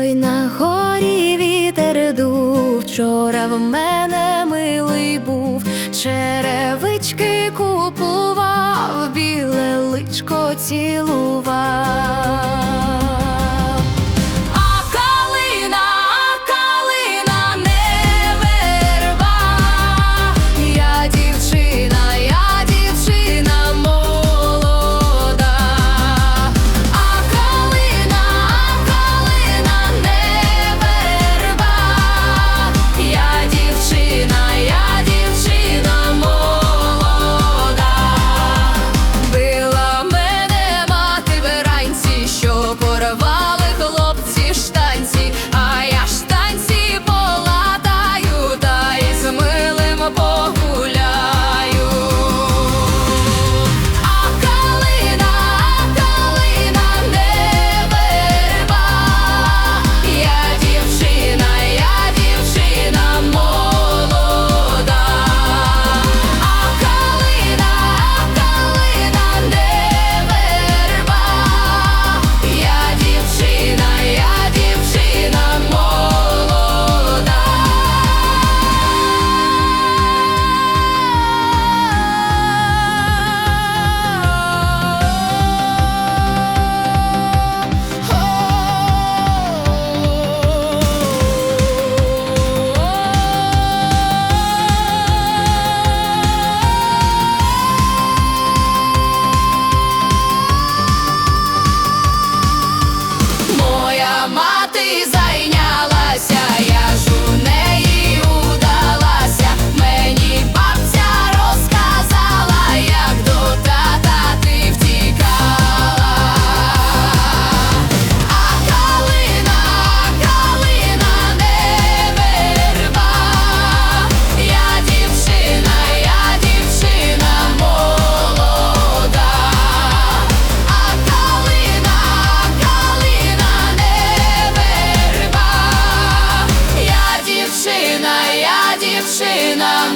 Ой, на горі вітер дув, вчора в мене милий був, черевички купував, біле личко цілував. дівчина.